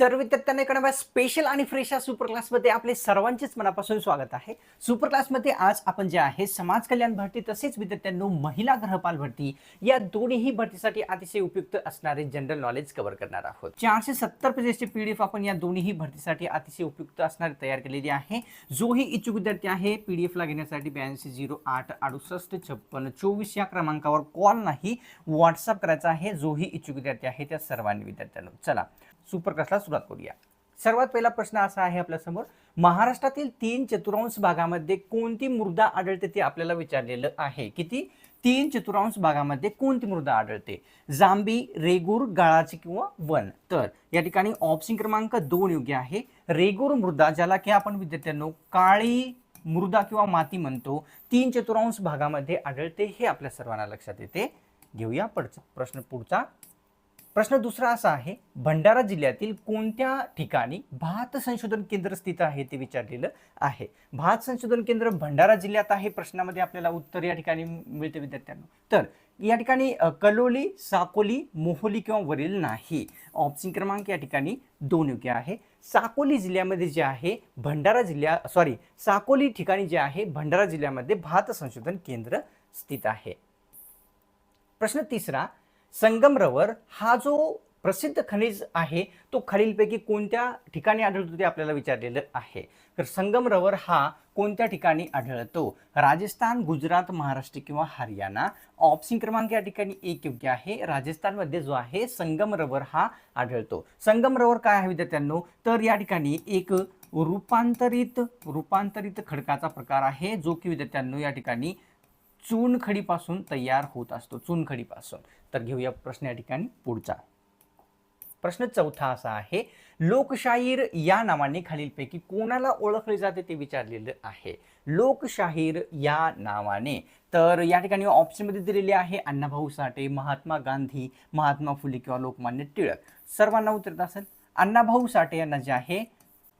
तर विद्यार्थ्यांना इकडे स्पेशल आणि फ्रेश या सुपर क्लासमध्ये आपले सर्वांचेच मनापासून स्वागत आहे. सुपर क्लासमध्ये आज आपण जे आहे समाज कल्याण भरती तसेच विद्यार्थ्यांनो महिला ग्रहपाल भरती या दोन्हीही भरतीसाठी अतिशय उपयुक्त असणारे जनरल नॉलेज कव्हर करणार आहोत. चारशे सत्तर पेजेसची पीडीएफ आपण या दोन्हीही भरतीसाठी अतिशय उपयुक्त असणारी तयार केलेली आहे. जोही इच्छुक विद्यार्थी आहे पी डी एफला घेण्यासाठी ब्याऐंशी झिरो आठ अडुसष्ट छप्पन चोवीस या क्रमांकावर कॉल नाही व्हॉट्सअप करायचा आहे. जोही इच्छुक विद्यार्थी आहे त्या सर्वांनी विद्यार्थ्यांना. चला. सुपरकास्टला सुरुवात करूया. सर्वात पहिला प्रश्न असा आहे आपल्यासमोर महाराष्ट्रातील तीन चतुरांश भागामध्ये कोणती मृदा आढळते ते आपल्याला विचारलेलं आहे. किती? तीन चतुरांश भागामध्ये कोणती मृदा आढळते? जांबी रेगूर गाळाची किंवा वन. तर या ठिकाणी ऑप्शन क्रमांक दोन योग्य आहे. रेगूर मृदा ज्याला की आपण विद्यार्थ्यांनो काळी मृदा किंवा माती म्हणतो तीन चतुरांश भागामध्ये आढळते हे आपल्या सर्वांना लक्षात येते. घेऊया पुढचा प्रश्न पुढचा. प्रश्न दुसरा असा आहे भंडारा जिल्ह्यातील कोणत्या ठिकाणी भात संशोधन केंद्र स्थित आहे ते विचारलेलं आहे. भात संशोधन केंद्र भंडारा जिल्ह्यात आहे प्रश्नामध्ये आपल्याला उत्तर या ठिकाणी मिळते विद्यार्थ्यांना. तर या ठिकाणी कलोली साकोली मोहोली किंवा वरील नाही. ऑप्शन क्रमांक या ठिकाणी दोन योग्य आहे. साकोली जिल्ह्यामध्ये जे आहे भंडारा जिल्ह्या सॉरी साकोली ठिकाणी जे आहे भंडारा जिल्ह्यामध्ये भात संशोधन केंद्र स्थित आहे. प्रश्न तिसरा संगमरवर हा जो प्रसिद्ध खनिज आहे तो खालीलपैकी कोणत्या ठिकाणी आढळतो ते आपल्याला विचारलेलं आहे. तर संगमरवर हा कोणत्या ठिकाणी आढळतो? राजस्थान गुजरात महाराष्ट्र किंवा हरियाणा? ऑप्शन क्रमांक या ठिकाणी एक योग्य आहे. राजस्थानमध्ये जो आहे संगमरवर हा आढळतो. संगमरवर काय आहे विद्यार्थ्यांनो? तर या ठिकाणी एक रूपांतरित रूपांतरित खडकाचा प्रकार आहे जो की विद्यार्थ्यांनो या ठिकाणी चुनखडीपासून तयार होत असतो. चुनखडीपासून. तर घेऊया प्रश्न या ठिकाणी पुढचा. प्रश्न चौथा असा आहे लोकशाहीर या नावाने खालीलपैकी कोणाला ओळखले जाते ते विचारलेलं आहे. लोकशाहीर या नावाने. तर या ठिकाणी ऑप्शनमध्ये दिलेले आहे अण्णाभाऊ साठे महात्मा गांधी महात्मा फुले किंवा लोकमान्य टिळक. सर्वांना उतरत असेल. अण्णाभाऊ साठे यांना जे आहे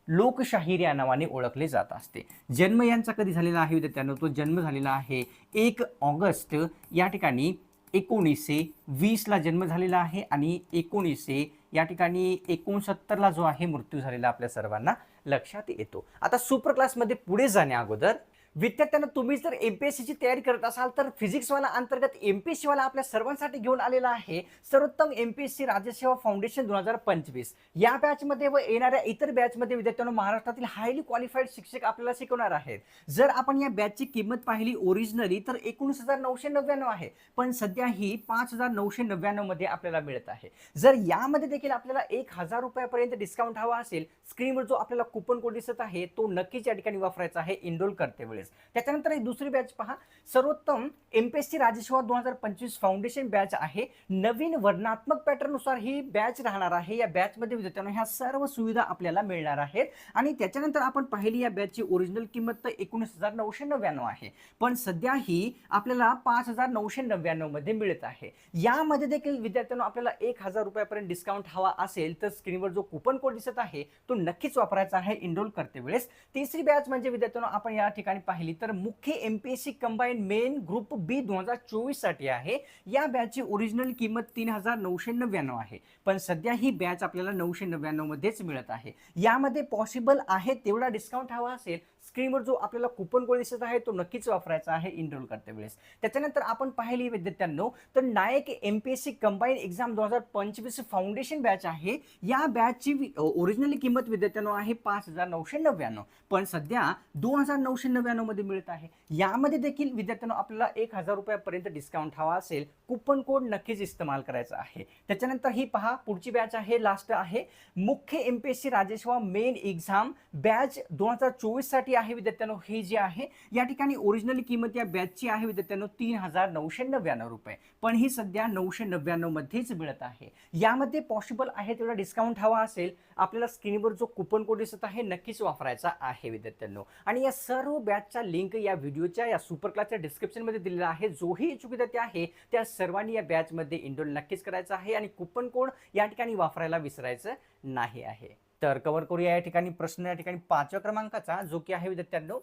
लोकशाहीर या नावाने ओळखले जात असते. जन्म यांचा कधी झालेला आहे? विद्यार्थ्यांनो तो जन्म झालेला आहे. एक ऑगस्ट या ठिकाणी एकोणीसशे वीसला जन्म झालेला आहे आणि एकोणीसशे या ठिकाणी एकोणसत्तरला जो आहे मृत्यू झालेला आपल्या सर्वांना लक्षात येतो. आता सुपर क्लासमध्ये पुढे जाण्या अगोदर विद्यार्थ्यांना तुम्ही जर एम पी एस सीची तयारी करत असाल तर फिजिक्सवाला अंतर्गत एम पी एस सीवाला आपल्या सर्वांसाठी घेऊन आलेला आहे सर्वोत्तम एम पी एस सी राज्यसेवा फाउंडेशन दोन हजार पंचवीस. या बॅचमध्ये व येणाऱ्या इतर बॅचमध्ये विद्यार्थ्यांना महाराष्ट्रातील हायली क्वालिफाईड शिक्षक आपल्याला शिकवणार आहेत. जर आपण या बॅचची किंमत पाहिली ओरिजिनली तर एकोणीस हजार नऊशे नव्याण्णव आहे. पण सध्या ही पाच हजार नऊशे नव्याण्णवमध्ये आपल्याला मिळत आहे. जर यामध्ये देखील आपल्याला एक हजार रुपयापर्यंत डिस्काउंट हवा असेल स्क्रीनवर जो आपल्याला कुपन कोड दिसत आहे तो नक्कीच या ठिकाणी वापरायचा आहे इनरोल करते वेळेस. त्याच्यानंतर एक दुसरी बॅच पहा. सर्वोत्तम एमपीएससी राज्यसेवा दोन हजार पंचवीस फाउंडेशन बॅच आहे. नवीन वर्णात्मक पॅटर्ननुसार ही बॅच राहणार आहे. या बॅचमध्ये विद्यार्थ्यांना ह्या सर्व सुविधा आपल्याला मिळणार आहेत. आणि त्याच्यानंतर आपण पाहिली या बॅचची ओरिजिनल किंमत तर एकोणीस हजार नऊशे नव्याण्णव आहे. पण सध्या ही आपल्याला पाच हजार नऊशे नव्याण्णवमध्ये मिळत आहे. यामध्ये देखील विद्यार्थ्यांना आपल्याला एक हजार रुपयापर्यंत डिस्काउंट हवा असेल तर स्क्रीनवर जो कुपन कोड दिसत आहे तो नक्कीच वापरायचा आहे. इनरोल करते वेळेस. तिसरी बॅच म्हणजे विद्यार्थ्यांना आपण या ठिकाणी पाहिली तर मुख्य M P S C combine main group B दोन हजार चोवीससाठी आहे. या बॅचची ओरिजिनल किंमत तीन हजार नऊशे नव्याण्णव आहे. पण सध्या ही बॅच आपल्याला नऊशे नव्याण्णवमध्येच मिळत आहे. यामध्ये पॉसिबल आहे तेवढा डिस्काउंट हवा असेल स्क्रीनवर जो आपल्याला कुपन कोड दिसत आहे तो नक्कीच वापरायचा आहे इनरोल करते वेळेस. त्याच्यानंतर आपण पाहिली विद्यार्थ्यांनो तर नायक M P S C combine exam दोन हजार पंचवीस फाउंडेशन बॅच आहे. या बॅचची ओरिजिनली किंमत विद्यार्थ्यांनो आहे पाच हजार नऊशे नव्याण्णव. पण सध्या दोन हजार नऊशे नव्याण्णवमध्ये मिळत आहे. यामध्ये देखील विद्यार्थ्यांनो आपल्याला एक हजार रुपयापर्यंत डिस्काउंट हवा असेल. कुपन कोड नक्कीच इस्तेमाल करायचा आहे. त्याच्यानंतर ही पहा पुढची बॅच आहे लास्ट आहे. मुख्य एम पी एस सी राजेशवा मेन एक्झाम बॅच दोन हजार चोवीससाठी आहे. आहे विद्यार्थ्यांनो हे जे आहे या ठिकाणी ओरिजिनल किंमत या बॅचची आहे विद्यार्थ्यांनो तीन हजार नऊशे नव्याण्णव रुपये. पण ही सध्या नऊशे नव्याण्णवमध्येच मिळत आहे. यामध्ये पॉसिबल आहे तेवढा डिस्काउंट हवा असेल आपल्याला स्क्रीनवर जो कुपन कोड दिसत आहे नक्कीच वापरायचा आहे विद्यार्थ्यांनो. आणि या सर्व बॅचचा लिंक या व्हिडिओच्या या सुपर क्लासच्या डिस्क्रिप्शनमध्ये दिलेला आहे. जोही इच्छुक विद्यार्थी आहे त्या सर्वांनी या बॅचमध्ये इनरोल नक्कीच करायचा आहे आणि कुपन कोड या ठिकाणी वापरायला विसरायचं नाही आहे. तर कव्हर करूया या ठिकाणी. प्रश्न या ठिकाणी पाचव्या क्रमांकाचा जो की आहे विद्यार्थ्यांनो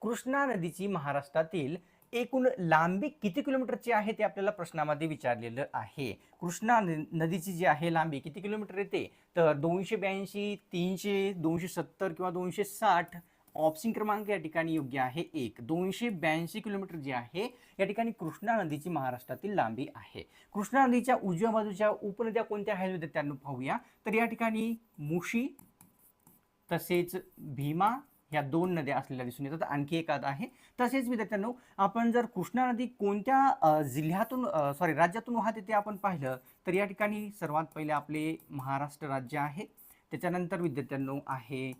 कृष्णा नदीची महाराष्ट्रातील एकूण लांबी किती किलोमीटरची आहे ते आपल्याला प्रश्नामध्ये विचारलेलं आहे. कृष्णा न- नदीची जी आहे लांबी किती किलोमीटर येते? तर दोनशे ब्याऐंशी तीनशे दोनशे सत्तर किंवा दोनशे साठ ऑप्शन क्रमांक या ठिकाणी योग्य आहे एक. दोनशे ब्याऐंशी किलोमीटर जी आहे या ठिकाणी कृष्णा नदीची महाराष्ट्रातील लांबी आहे. कृष्णा नदीच्या उजव्या बाजूच्या उपनद्या कोणत्या आहेत विद्यार्थ्यांना पाहूया. तर या ठिकाणी मुशी तसेच भीमा ह्या दोन नद्या असलेल्या दिसून येतात. आणखी एक आहे. तसेच विद्यार्थ्यांनो आपण जर कृष्णा नदी कोणत्या जिल्ह्यातून सॉरी राज्यातून वाहते ते आपण पाहिलं तर या ठिकाणी सर्वात पहिले आपले महाराष्ट्र राज्य आहे. त्याच्यानंतर विद्यार्थ्यांनो आहे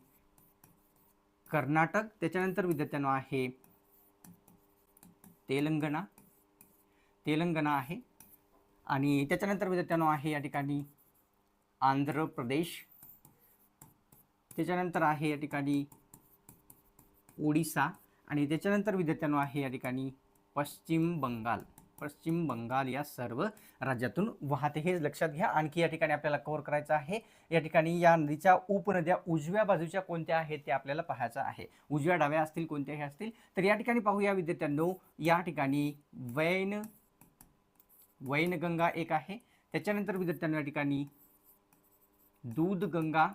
कर्नाटक. त्याच्यानंतर विद्यार्थ्यांनो आहे तेलंगणा. तेलंगणा आहे. आणि त्याच्यानंतर विद्यार्थ्यांनो आहे या ठिकाणी आंध्र प्रदेश. त्याच्यानंतर आहे या ठिकाणी ओडिसा आणि त्याच्यानंतर विद्यार्थ्यांनो आहे या ठिकाणी पश्चिम बंगाल. पश्चिम बंगाल या सर्व राज्यातून वाहते हे लक्षात घ्या. आणखी या ठिकाणी आपल्याला कव्हर करायचं आहे. या ठिकाणी या नदीच्या उपनद्या उजव्या बाजूच्या कोणत्या आहेत ते आपल्याला पाहायचं आहे. उजव्या डाव्या असतील कोणत्याही असतील. तर या ठिकाणी पाहूया विद्यार्थ्यांनो या ठिकाणी वैन वैनगंगा एक आहे. त्याच्यानंतर विद्यार्थ्यांनो या ठिकाणी दूधगंगा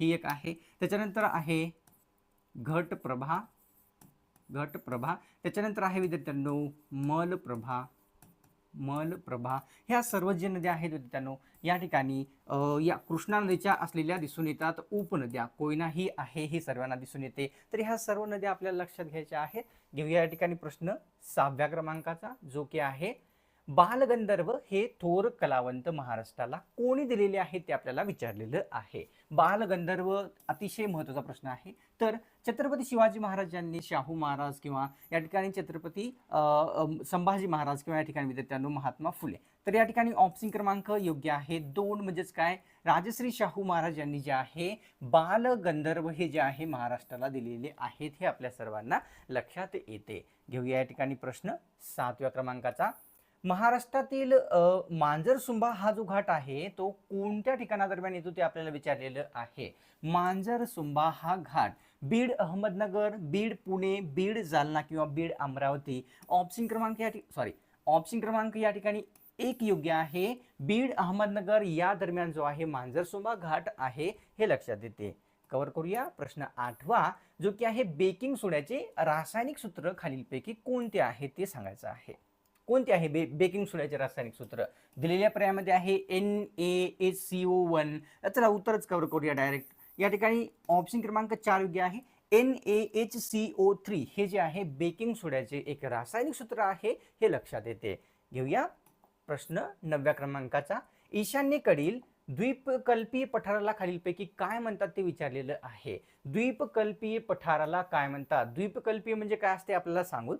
ही एक आहे. त्याच्यानंतर आहे घटप्रभा. घटप्रभा. त्याच्यानंतर आहे विद्यार्थ्यांनो मलप्रभा. मलप्रभा. ह्या सर्व जे नद्या आहेत विद्यार्थ्यांनो या ठिकाणी या कृष्णा नदीच्या असलेल्या दिसून येतात. उपनद्या कोयना ही आहे ही सर्वांना दिसून येते. तर ह्या सर्व नद्या आपल्याला लक्षात घ्यायच्या आहेत. घेऊया या ठिकाणी प्रश्न सहाव्या क्रमांकाचा जो की आहे बालगंधर्व हे थोर कलावंत महाराष्ट्राला कोणी दिलेले आहे ते आपल्याला विचारलेलं आहे. बालगंधर्व अतिशय महत्त्वाचा प्रश्न आहे. तर छत्रपती शिवाजी महाराजांनी शाहू महाराज किंवा या ठिकाणी छत्रपती संभाजी महाराज किंवा या ठिकाणी विद्यार्थ्यांनो महात्मा फुले. तर या ठिकाणी ऑप्शन क्रमांक योग्य आहे. दोन म्हणजेच काय? राजश्री शाहू महाराज यांनी जे आहे बालगंधर्व हे जे आहे महाराष्ट्राला दिलेले आहेत हे आपल्या सर्वांना लक्षात येते. घेऊया या ठिकाणी प्रश्न सातव्या क्रमांकाचा. महाराष्ट्रातील मांजरसुंबा हा जो घाट आहे तो कोणत्या ठिकाणादरम्यान येतो ते आपल्याला विचारलेलं आहे. मांजरसुंबा हा घाट बीड अहमदनगर बीड पुणे बीड जालना किंवा बीड अमरावती ऑप्शन क्रमांक या सॉरी ऑप्शन क्रमांक या ठिकाणी एक योग्य आहे. बीड अहमदनगर या दरम्यान जो आहे मांजरसुंबा घाट आहे हे लक्षात येते. कव्हर करूया प्रश्न आठवा जो की आहे बेकिंग सोड्याचे रासायनिक सूत्र खालीलपैकी कोणते आहे ते सांगायचं आहे. कोणते आहे बे बेकिंग सोड्याचे रासायनिक सूत्र? दिलेल्या पर्यायामध्ये आहे N A H C O one चला उत्तरच कव्हर करूया डायरेक्ट या ठिकाणी ऑप्शन क्रमांक चार योग्य आहे. N A H C O three हे जे आहे बेकिंग सोड्याचे एक रासायनिक सूत्र आहे हे लक्षात येते. घेऊया प्रश्न नवव्या क्रमांकाचा. ईशान्येकडील द्वीपकल्पीय पठाराला खालीलपैकी काय म्हणतात ते विचारलेलं आहे? द्वीपकल्पीय पठाराला काय म्हणतात? द्वीपकल्पीय म्हणजे काय असते आपल्याला सांगून?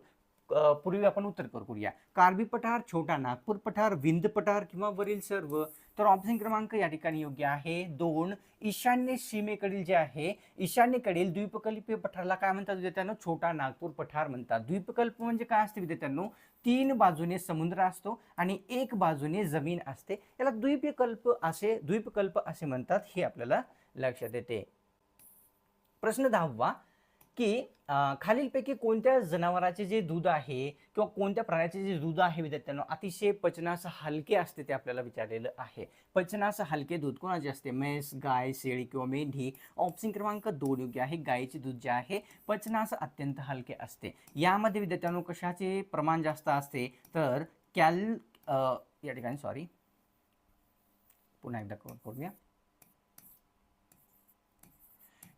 पूर्वी आपण उत्तर करूया. कार्बी पठार छोटा नागपूर पठार विंद पठार किंवा वरील सर्व. तर ऑप्शन क्रमांक या ठिकाणी योग्य आहे. दोन ईशान्य सीमेकडील जे आहे ईशान्येकडील द्वीपकल्पीय पठाराला काय म्हणतात विद्यार्थ्यांनो? छोटा नागपूर पठार म्हणतात. द्वीपकल्प म्हणजे काय असते विद्यार्थ्यांनो? तीन बाजूने समुद्र असतो आणि एक बाजूने जमीन असते. याला द्वीपकल्प असे द्वीपकल्प असे म्हणतात हे आपल्याला लक्षात येते. प्रश्न दहावा की खालीलपैकी कोणत्या जनावराचे जे दूध आहे किंवा कोणत्या प्राण्याचे जे दूध आहे विद्यार्थ्यांना अतिशय पचनास हलके असते ते आपल्याला विचारलेलं आहे. पचनास हलके दूध कोणाचे असते? म्हैस गाय शेळी किंवा मेंढी. ऑप्शन क्रमांक दोन योग्य आहे. गायीचे दूध जे आहे पचनास अत्यंत हलके असते. यामध्ये विद्यार्थ्यांनो कशाचे प्रमाण जास्त असते? तर कॅल या ठिकाणी सॉरी पुन्हा एकदा करून करूया.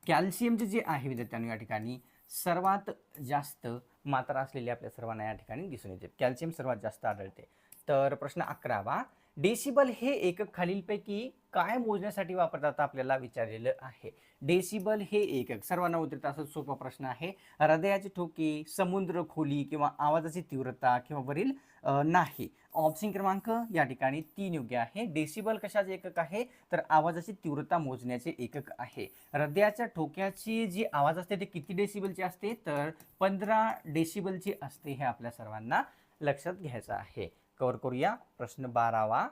कॅल्शियमचे जे आहे विद्यार्थ्यांनो या ठिकाणी सर्वात जास्त मात्रा असलेली आपल्या सर्वांना या ठिकाणी दिसून येते. कॅल्शियम सर्वात जास्त आढळते. तर प्रश्न अकरावा डेसिबल हे एकक खालीलपैकी काय मोजण्यासाठी वापरतात आपल्याला विचारलेलं आहे. डेसिबल हे एकक सर्वांना उतरत असं सोपा प्रश्न आहे. हृदयाची ठोके समुद्र खोली किंवा आवाजाची तीव्रता किंवा वरील नाही. ऑप्शन क्रमांक या ठिकाणी तीन योग्य आहे. डेसिबल कशाचे एकक आहे? तर आवाजाची तीव्रता मोजण्याचे एकक आहे. हृदयाच्या ठोक्याची जी आवाज असते ते किती डेसिबलची असते? तर पंधरा डेसिबलची असते हे आपल्या सर्वांना लक्षात घ्यायचं आहे. कवर करूया. प्रश्न बारावा.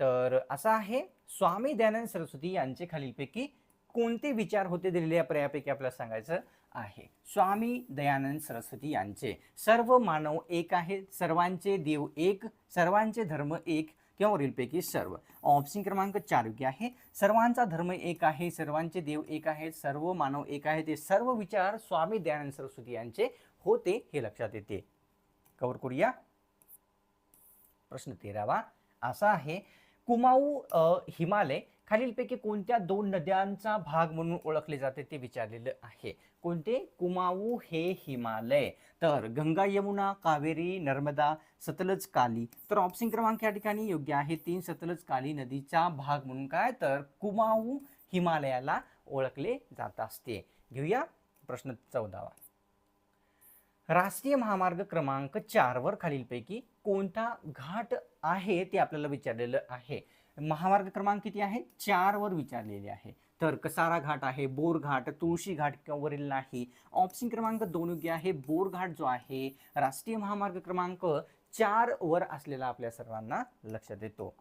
तर असा आहे स्वामी दयानंद सरस्वती यांचे खालीलपैकी कोणते विचार होते दिलेले या पर्यायापैकी आपल्याला सांगायचं आहे? स्वामी दयानंद सरस्वती यांचे सर्व मानव एक आहे सर्वांचे देव एक सर्वांचे धर्म एक किंवा वरीलपैकी सर्व. ऑप्शन क्रमांक चार योग्य आहे. सर्वांचा धर्म एक आहे सर्वांचे देव एक आहेत सर्व मानव एक आहे ते सर्व विचार स्वामी दयानंद सरस्वती यांचे होते हे लक्षात येते. कवर करूया. प्रश्न तेरावा असा आहे कुमाऊ हिमालय खालीलपैकी कोणत्या दोन नद्यांचा भाग म्हणून ओळखले जाते ते विचारलेलं आहे. कोणते? कुमाऊ हे हिमालय. तर गंगा यमुना कावेरी नर्मदा सतलज काली. तर ऑप्शन क्रमांक या ठिकाणी योग्य आहे. तीन सतलज काली नदीचा भाग म्हणून काय? तर कुमाऊ हिमालयाला ओळखले जात असते. घेऊया प्रश्न चौदावा. राष्ट्रीय महामार्ग क्रमांक चारवर खालीलपैकी कोणता घाट आहे ते आपल्याला विचारलेलं आहे. महामार्ग क्रमांक किती आहे? चारवर विचारलेले आहे. तर कसारा घाट आहे बोर घाट तुळशी घाट वरील नाही. ऑप्शन क्रमांक दोन योग्य आहे. बोर घाट जो आहे राष्ट्रीय महामार्ग क्रमांक चार वर असलेला आपल्या सर्वांना लक्षात येतो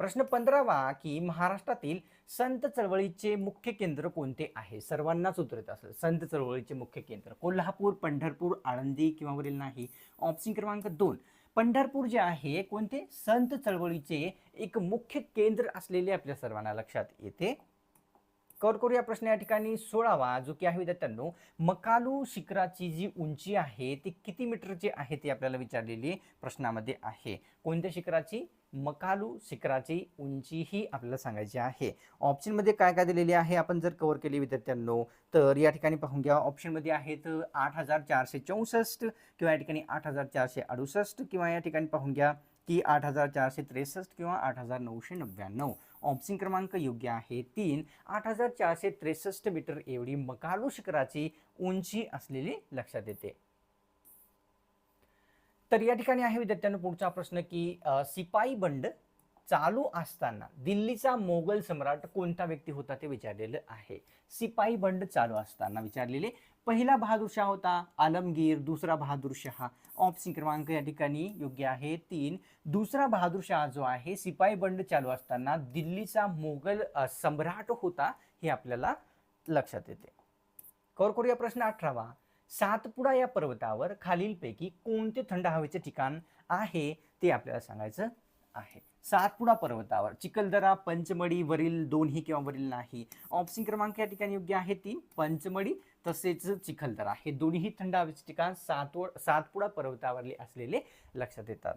प्रश्न पंधरावा की महाराष्ट्रातील संत चळवळीचे मुख्य केंद्र कोणते आहे? सर्वांनाच उत्तर येत असेल. संत चळवळीचे मुख्य केंद्र कोल्हापूर पंढरपूर आळंदी किंवा वरील नाही. ऑप्शन क्रमांक दोन. पंढरपूर जे आहे कोणते? संत चळवळीचे एक मुख्य केंद्र असलेले आपल्या सर्वांना लक्षात येते. करू या प्रश्न या ठिकाणी. सोळावा जो की आहे विद्यार्थ्यांनो मकालू शिखराची जी उंची आहे ती किती मीटरची आहे ती आपल्याला विचारलेली प्रश्नामध्ये आहे. कोणत्या शिखराची? मकालू शिखराची उंची ही आपल्याला सांगायची आहे. ऑप्शनमध्ये काय काय दिलेली आहे आपण जर कव्हर केली विद्यार्थ्यांनो तर या ठिकाणी पाहून घ्या. ऑप्शनमध्ये आहेत आठ हजार चारशे चौसष्ट किंवा या ठिकाणी आठ हजार चारशे अडुसष्ट किंवा या ठिकाणी पाहून घ्या की आठ हजार चारशे त्रेसष्ट किंवा आठ हजार नऊशे नव्याण्णव. ऑप्शन क्रमांक योग्य आहे. तीन आठ हजार चारशे त्रेसष्ट मीटर एवढी मकालू शिखराची उंची असलेली लक्षात येते. तर या ठिकाणी आहे विद्यार्थ्यांना पुढचा प्रश्न की सिपाई बंड चालू असताना दिल्लीचा मोगल सम्राट कोणता व्यक्ती होता ते विचारलेलं आहे. सिपाही बंड चालू असताना विचारलेले. पहिला बहादूर शाह होता आलमगीर दुसरा बहादूर शाह. ऑप्शन क्रमांक या ठिकाणी योग्य आहे तीन. दुसरा बहादूर शाह जो आहे सिपाही बंड चालू असताना दिल्लीचा मोगल सम्राट होता हे आपल्याला लक्षात येते. कवर करूया प्रश्न अठरावा. सातपुडा या पर्वतावर खालीलपैकी कोणते थंड हवेचे ठिकाण आहे ते आपल्याला सांगायचं? आहे. सातपुडा पर्वतावर चिखलदरा पंचमढी वरील दोन्ही किंवा वरील नाही. ऑप्शन क्रमांक या ठिकाणी योग्य आहे ती पंचमढी तसेच चिखलदरा. हे दोन्ही थंड हवेचे ठिकाण सातवड सातपुडा पर्वतावरले असलेले लक्षात येतात.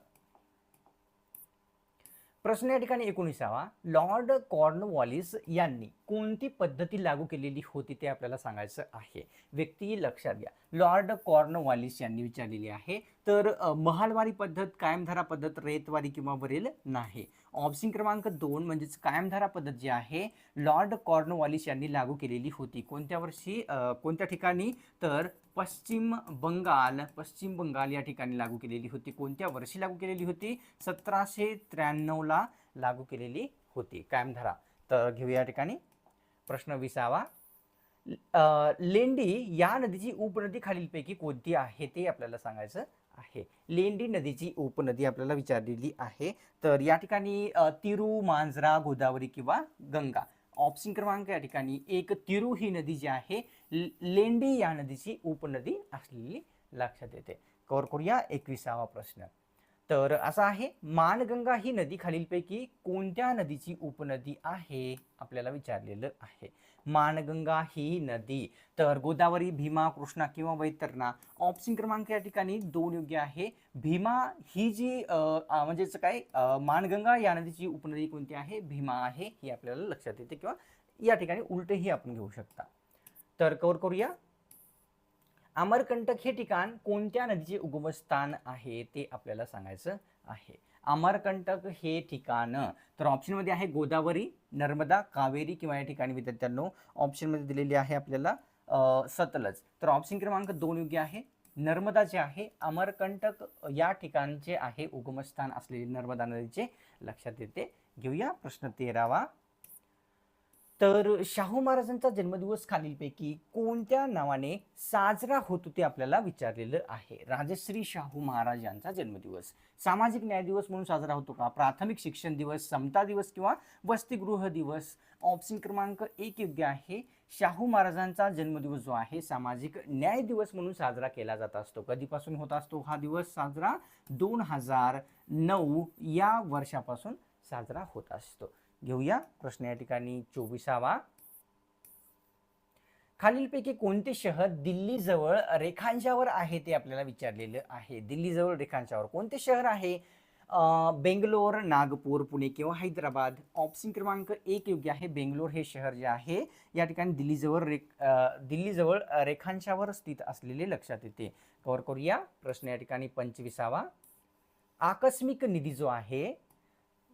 प्रश्न या ठिकाणी एकोणीसावा. लॉर्ड कॉर्नवॉलिस यांनी कोणती पद्धती लागू केलेली होती ते आपल्याला सांगायचं आहे. व्यक्ती लक्षात घ्या. लॉर्ड कॉर्नवॉलिस यांनी विचारलेली आहे तर महालवारी पद्धत कायमधारा पद्धत रेतवारी किंवा वरील नाही. ऑप्शन क्रमांक दोन म्हणजेच कायमधारा पद्धत जी आहे लॉर्ड कॉर्नवॉलिस यांनी लागू केलेली होती. कोणत्या वर्षी? कोणत्या ठिकाणी? तर पश्चिम बंगाल पश्चिम बंगाल या ठिकाणी लागू केलेली होती. कोणत्या वर्षी लागू केलेली होती? सतराशे त्र्याण्णवला लागू केलेली होती. कायमधारा. तर घेऊया या ठिकाणी. प्रश्न विसावा. लेंडी या नदीची उपनदी खालीलपैकी कोणती आहे? ते आपल्याला सांगायचं आहे. लेंडी नदीची उपनदी आपल्याला विचारलेली आहे. तर या ठिकाणी तिरू मांजरा गोदावरी किंवा गंगा. ऑप्शन क्रमांक या ठिकाणी एक तिरू ही नदी जी आहे लेंडी या नदीची उपनदी असलेली लक्षात येते. कवर करूया एकविसावा प्रश्न. तर असा आहे मानगंगा ही नदी खालीलपैकी कोणत्या नदीची उपनदी आहे? आपल्याला विचारलेलं आहे. मानगंगा ही नदी. तर गोदावरी भीमा कृष्णा किंवा वैतरणा ऑप्शन क्रमांक या ठिकाणी दोन योग्य आहे. भीमा ही जी म्हणजेच काय मानगंगा या नदीची उपनदी कोणती आहे? भीमा आहे ही आपल्याला लक्षात येते किंवा या ठिकाणी उलटही आपण घेऊ शकता. तर कवर करूया. अमरकंटक हे ठिकाण कोणत्या नदीचे उगमस्थान आहे ते आपल्याला सांगायचं आहे. अमरकंटक हे ठिकाण. तर ऑप्शनमध्ये आहे गोदावरी नर्मदा कावेरी किंवा या ठिकाणी विद्यार्थ्यांनो ऑप्शनमध्ये दिलेली आहे आपल्याला सतलज. तर ऑप्शन क्रमांक दोन योग्य आहे. नर्मदा जे आहे अमरकंटक या ठिकाणचे आहे उगमस्थान असलेले नर्मदा नदीचे. लक्षात येते. घेऊया प्रश्न तेरावा. तर शाहू महाराजांचा जन्मदिवस खालीलपैकी कोणत्या नावाने साजरा होतो ते आपल्याला विचारलेलं आहे? राजश्री शाहू महाराज यांचा जन्मदिवस. सामाजिक न्याय दिवस म्हणून साजरा होतो का? प्राथमिक शिक्षण दिवस समता दिवस किंवा वसतिगृह दिवस? ऑप्शन क्रमांक एक योग्य आहे. शाहू महाराजांचा जन्मदिवस जो आहे सामाजिक न्याय दिवस म्हणून साजरा केला जात असतो. कधीपासून होत असतो हा दिवस? साजरा दोन हजार नऊ या वर्षापासून साजरा होत असतो. घेऊया. प्रश्न या ठिकाणी चोवीसावा. खालीलपैकी कोणते शहर दिल्लीजवळ रेखांशावर आहे ते आपल्याला विचारलेलं आहे. दिल्लीजवळ रेखांशावर कोणते शहर आहे? बेंगलोर नागपूर पुणे किंवा हैदराबाद? ऑप्शन क्रमांक एक योग्य आहे. बेंगलोर हे शहर जे आहे या ठिकाणी दिल्लीजवळ रेख दिल्लीजवळ रेखांशावर स्थित असलेले लक्षात येते. कव्हर करूया. प्रश्न या ठिकाणी पंचवीसावा. आकस्मिक निधी जो आहे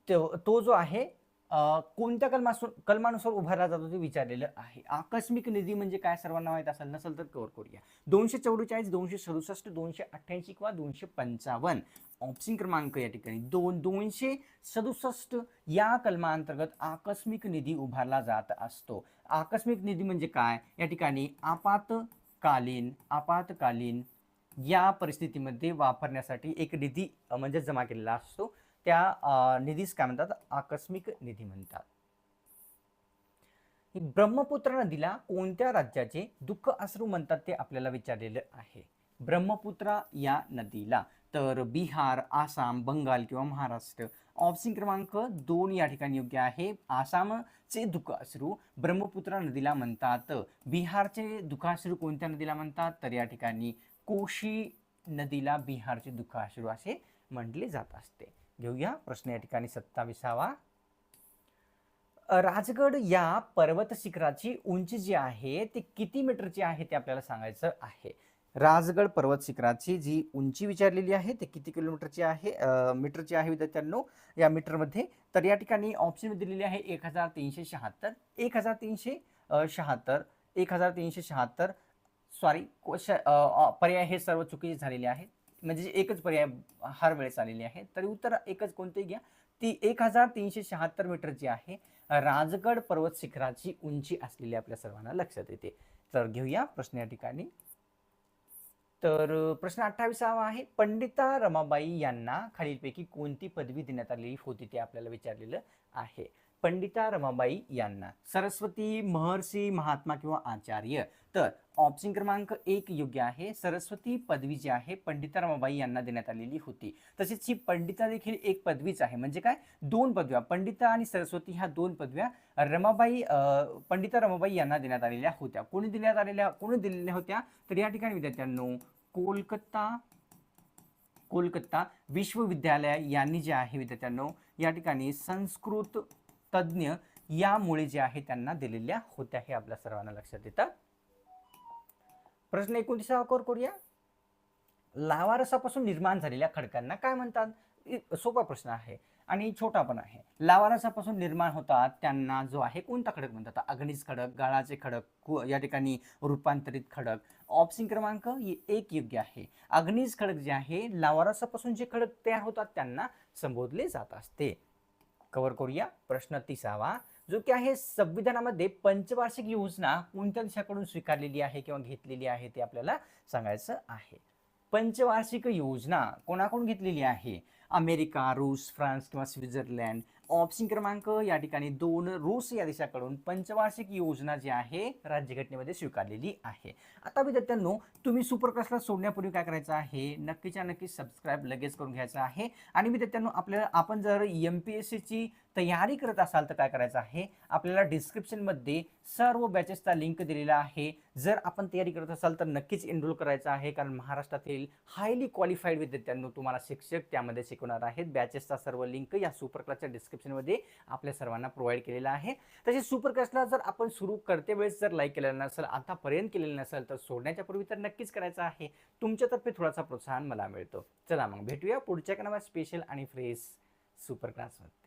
तो तो जो आहे कोणत्या कलमासून कलमानुसार उभारला जातो ते विचारलेलं आहे. आकस्मिक निधी म्हणजे काय सर्वांना माहीत असेल नसेल तर कव्हर करूया. दोनशे चौवेचाळीस दोनशे सदुसष्ट दोनशे अठ्ठ्याऐंशी किंवा दोनशे पंचावन्न. ऑप्शन क्रमांक या ठिकाणी. दोन दोनशे सदुसष्ट या कलमांतर्गत आकस्मिक निधी उभारला जात असतो. आकस्मिक निधी म्हणजे काय? या ठिकाणी आपातकालीन आपातकालीन या परिस्थितीमध्ये वापरण्यासाठी एक निधी म्हणजे जमा केलेला असतो. त्या निधीस काय म्हणतात? आकस्मिक निधी म्हणतात. ब्रह्मपुत्र नदीला कोणत्या राज्याचे? दुःख अश्रू म्हणतात ते आपल्याला विचारलेलं आहे. ब्रह्मपुत्रा या नदीला. तर बिहार आसाम बंगाल किंवा महाराष्ट्र. ऑप्शन क्रमांक दोन या ठिकाणी योग्य आहे. आसामचे दुःख अश्रू ब्रह्मपुत्रा नदीला म्हणतात. बिहारचे दुःखाश्रू कोणत्या नदीला म्हणतात? तर या ठिकाणी कोशी नदीला बिहारचे दुःखाश्रू असे म्हटले जात असते. घेऊया. प्रश्न या ठिकाणी सत्ताविसावा. राजगड या पर्वत शिखराची उंची जी आहे ती किती मीटरची आहे ते आपल्याला सांगायचं आहे. राजगड पर्वत शिखराची जी उंची विचारलेली आहे ते किती किलोमीटरची आहे मीटरची आहे विद्यार्थ्यांनो या मीटरमध्ये. तर या ठिकाणी ऑप्शन दिलेली आहे एक हजार तीनशे शहात्तर. एक हजार तीनशे शहात्तर. एक हजार तीनशे शहात्तर. सॉरी पर्याय हे सर्व चुकीचे झालेले आहेत. म्हणजे एकच पर्याय हर वेळेस आलेली आहे. तरी उत्तर एकच कोणते घ्या? ती एक हजार तीनशे शहात्तर मीटरची आहे राजगड पर्वत शिखराची उंची असलेली आपल्या सर्वांना लक्षात येते. तर घेऊया प्रश्न या ठिकाणी. तर प्रश्न अठ्ठावीसावा आहे. पंडिता रमाबाई यांना खालीलपैकी कोणती पदवी देण्यात आलेली होती ते आपल्याला विचारलेलं आहे. पंडिता रमाबाई यांना. सरस्वती महर्षी महात्मा किंवा आचार्य. तर ऑप्शन क्रमांक एक योग्य आहे. सरस्वती पदवी जी आहे पंडिता रमाबाई यांना देण्यात आलेली होती. तसेच ही पंडिता देखील एक पदवीच आहे. म्हणजे काय? दोन पदव्या. पंडिता आणि सरस्वती ह्या दोन पदव्या रमाबाई पंडिता रमाबाई यांना देण्यात आलेल्या होत्या. कोणी देण्यात आलेल्या कोणी दिलेल्या होत्या? तर या ठिकाणी विद्यार्थ्यांनो कोलकाता कोलकाता विश्वविद्यालय यांनी जे आहे विद्यार्थ्यांनो या ठिकाणी संस्कृत तज्ज्ञ यामुळे जे आहे त्यांना दिलेल्या होत्या हे आपल्या सर्वांना लक्षात येतं. प्रश्न एकोणतीसावा कोर करूया. लावारसापासून निर्माण झालेल्या खडकांना काय म्हणतात? सोपा प्रश्न आहे आणि छोटा पण आहे. लावारसापासून निर्माण होतात त्यांना जो आहे कोणता खडक म्हणतात? अग्निज खडक गाळाचे खडक कु- या ठिकाणी रूपांतरित खडक. ऑप्शन क्रमांक एक योग्य आहे. अग्निज खडक जे आहे लावारसापासून जे खडक तयार होतात त्यांना संबोधले जात असते. कव्हर करूया. प्रश्न तिसावा. जो की आहे संविधानामध्ये पंचवार्षिक योजना कोणत्या देशाकडून स्वीकारलेली आहे किंवा घेतलेली आहे ते आपल्याला सांगायचं आहे. पंचवार्षिक योजना कोणाकडून घेतलेली आहे? अमेरिका रूस फ्रान्स किंवा स्वित्झर्लंड. ऑप्शन क्रमांक या ठिकाणी दोन रूस या देशाकडून पंचवार्षिक योजना जी आहे राज्यघटनेमध्ये स्वीकारलेली आहे. आता विद्यार्थ्यांनो तुम्ही सुपर सोडण्यापूर्वी काय करायचं आहे? नक्कीच्या नक्की सबस्क्राईब लगेच करून घ्यायचं आहे. आणि विद्यार्थ्यांनो आपल्याला आपण जर एम पी एस सीची तयारी करत असाल तर काय करायचं आहे? आपल्याला डिस्क्रिप्शनमध्ये सर्व बॅचेसचा लिंक दिलेला आहे. जर आपण तयारी करत असाल तर नक्कीच एनरोल करायचं आहे कारण महाराष्ट्रातील हायली क्वालिफाईड विद्यार्थ्यांनो तुम्हाला शिक्षक त्यामध्ये शिकवणार आहेत. बॅचेसचा सर्व लिंक या सुपर क्लासच्या डिस्क्रिप्शनमध्ये आपल्या सर्वांना प्रोव्हाइड केलेला आहे. तसेच सुपर क्लासला जर आपण सुरू करते वेळेस जर लाईक केलेलं नसेल आतापर्यंत केलेलं नसेल तर सोडण्याच्या पूर्वी तर नक्कीच करायचं आहे. तुमच्यातर्फे थोडासा प्रोत्साहन मला मिळतो. चला मग भेटूया पुढच्या एका स्पेशल आणि फ्रेश सुपर क्लासमध्ये